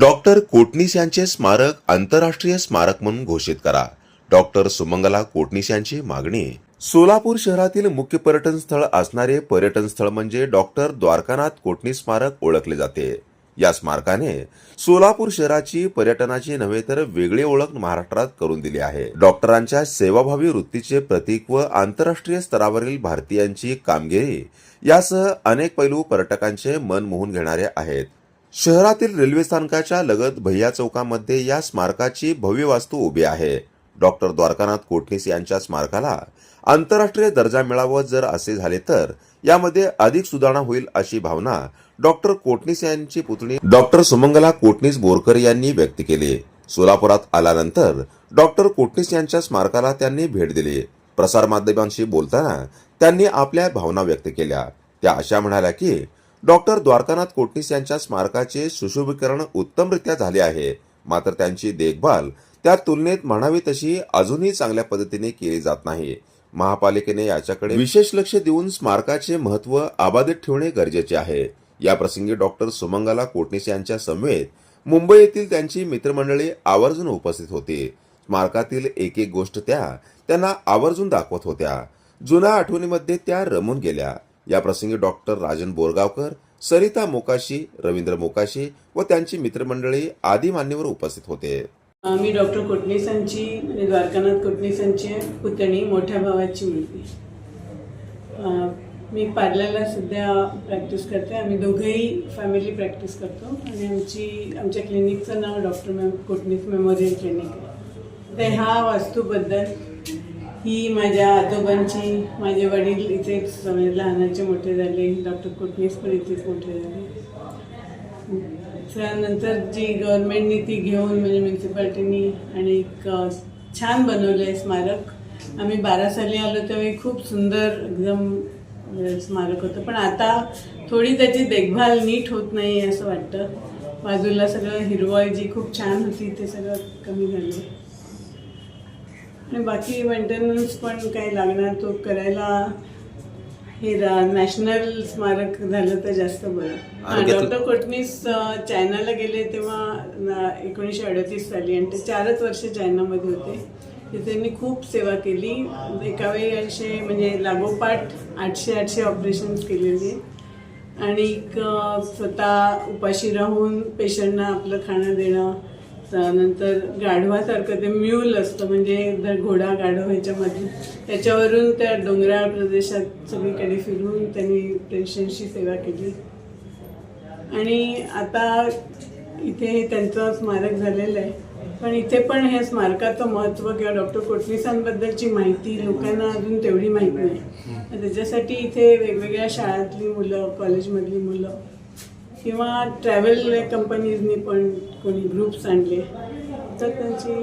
Doctor Kotnis यांचे स्मारक आंतरराष्ट्रीय स्मारक म्हणून घोषित करा. डॉक्टर सुमंगला कोटणीस यांची मागणी. सोलापूर शहरातील मुख्य पर्यटन स्थळ असणारे पर्यटन स्थळ म्हणजे डॉक्टर द्वारकानाथ कोटणीस स्मारक ओळखले जाते. या स्मारकाने सोलापूर शहराची पर्यटनाची नव्हे तर वेगळी ओळख महाराष्ट्रात करून दिली आहे. डॉक्टरांच्या सेवाभावी वृत्तीचे प्रतीक व आंतरराष्ट्रीय स्तरावरील भारतीयांची कामगिरी यासह अनेक पैलू पर्यटकांचे मन मोहून घेणारे आहेत. शहरातील रेल्वे स्थानकाच्या लगत भैया चौकामध्ये या स्मारकाची भव्य वास्तू उभी आहे. डॉक्टर द्वारकानाथ कोटणीस यांच्या स्मारकाला आंतरराष्ट्रीय दर्जा मिळावा जर असे झाले तर यामध्ये अधिक सुधारणा होईल अशी भावना डॉक्टर कोटणीस यांची पुतणी डॉक्टर सुमंगला कोटणीस बोरकर यांनी व्यक्त केली. सोलापुरात आल्यानंतर डॉक्टर कोटणीस यांच्या स्मारकाला त्यांनी भेट दिली. प्रसारमाध्यमांशी बोलताना त्यांनी आपल्या भावना व्यक्त केल्या. त्या अशा म्हणाल्या की डॉक्टर द्वारकानाथ कोटणीस यांच्या स्मारकाचे सुशोभीकरण उत्तमरित्या झाले आहे. मात्र त्यांची देखभाल त्या तुलनेत म्हणावी तशी अजूनही चांगल्या पद्धतीने केली जात नाही. महापालिकेने याच्याकडे विशेष लक्ष देऊन स्मारकाचे महत्त्व अबाधित ठेवणे गरजेचे आहे. या प्रसंगी डॉक्टर सुमंगला कोटणीस यांच्या समवेत मुंबई येथील त्यांची मित्रमंडळी आवर्जून उपस्थित होती. स्मारकातील एक एक गोष्ट त्या त्यांना आवर्जून दाखवत होत्या. जुन्या आठवणीमध्ये त्या रमून गेल्या. याप्रसंगी डॉक्टर राजन बोरगावकर सरिता मोकाशी रवींद्र मोकाशी व त्यांची मित्रमंडळी आदी मान्यवर उपस्थित होते. मी डॉक्टर कोटणीसांची म्हणजे द्वारकानाथ कोटणीसांची पुतणी मोठ्या भावाची मुलगी. मी पार्लरला सध्या प्रॅक्टिस करते. आम्ही दोघंही फॅमिली प्रॅक्टिस करतो. आणि आमची आमच्या क्लिनिकचं नाव doctor ma'am Kotnis memorial clinic आहे. तर ह्या वास्तूबद्दल ही माझ्या आजोबांची माझे वडील इथेच लहानाचे मोठे झाले डॉक्टर कोटणीस पण इथेच मोठे झाले. त्यानंतर जी गव्हर्मेंटनी ती घेऊन म्हणजे म्युन्सिपाल्टीनी आणि एक छान बनवलं आहे स्मारक. आम्ही बारा साली आलो त्यावेळी खूप सुंदर एकदम स्मारक होतं. पण आता थोडी त्याची देखभाल नीट होत नाही असं वाटतं. बाजूला सगळं हिरवळ जी खूप छान होती ते सगळं कमी झालं आणि बाकी मेंटेनन्स पण काही लागणार तो करायला. हे रा- नॅशनल स्मारक झालं तर जास्त बरं. डॉक्टर कोटणीस चायनाला गेले तेव्हा एकोणीसशे अडतीस साली. आणि ते चारच वर्ष चायनामध्ये होते. त्यांनी खूप सेवा केली. एका वेळी असे म्हणजे लागोपाठ आठशे आठशे ऑपरेशन्स केलेली. आणि स्वतः उपाशी राहून पेशंटना आपलं खाणं देणं. त्यानंतर गाढवासारखं ते म्यूल असतं म्हणजे जर घोडा गाढव ह्याच्यामध्ये त्याच्यावरून त्या डोंगराळ प्रदेशात सगळीकडे फिरून त्यांनी पेशंटची सेवा केली. आणि आता इथे हे त्यांचं स्मारक झालेलं आहे. पण इथे पण ह्या स्मारकाचं महत्त्व किंवा डॉक्टर कोटणीसांबद्दलची माहिती लोकांना अजून तेवढी माहीत नाही. त्याच्यासाठी इथे वेगवेगळ्या शाळातली मुलं कॉलेजमधली मुलं किंवा ट्रॅव्हल कंपनीजनी पण कोणी ग्रुप्स आणले तर त्यांची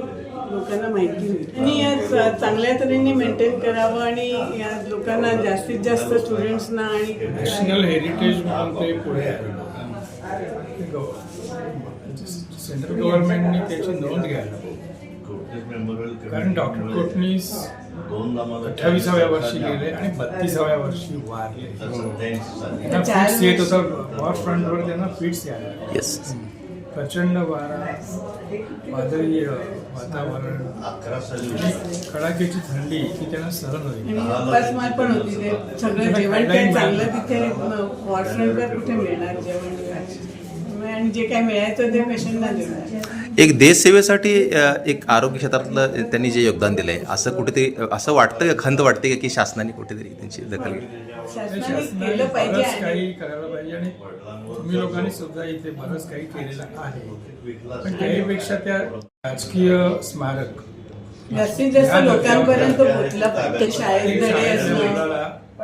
लोकांना माहिती होईल. आणि या चांगल्या तऱ्हेने मेंटेन करावं आणि या लोकांना जास्तीत जास्त स्टुडंट्सना आणि नॅशनल हेरिटेज म्हणून ते पुढे आहे. सेंट्रल गव्हर्नमेंटने त्याची नोंद घ्यायला. कारण डॉक्टर कोटणीस अठ्ठावीसाव्या वर्षी गेले आणि बत्तीसाव्या वर्षी वारले. त्यांना फिट्स येत होतं. वॉर फ्रंटवर त्यांना फिट्स यायला येस प्रचंड वारा वादळी वातावरण. कडाक्याची थंडी की त्यांना सहन होईल. पण होती. ते सगळं जेवण काय चांगलं तिथे. कुठे मिळणार जेवण. आणि जे काय मिळायचं ते देणार एक देशसेवेसाठी अ, एक आरोग्य क्षेत्रातलं त्यांनी जे योगदान दिलंय असं कुठेतरी असं वाटतं का खंत वाटते का की शासनाने कुठेतरी त्यांची दखल घेतली? शासनाने शासनाने केलं पाहिजे बरंच आणि काही करायला पाहिजे आणि तुम्ही लोकांनी सुद्धा इथे बरंच काही केलेलं आहे. पण त्याहीपेक्षा त्या राजकीय स्मारक जास्तीत जास्त लोकांपर्यंत पोहोचलं पाहिजे. शाळेत असणं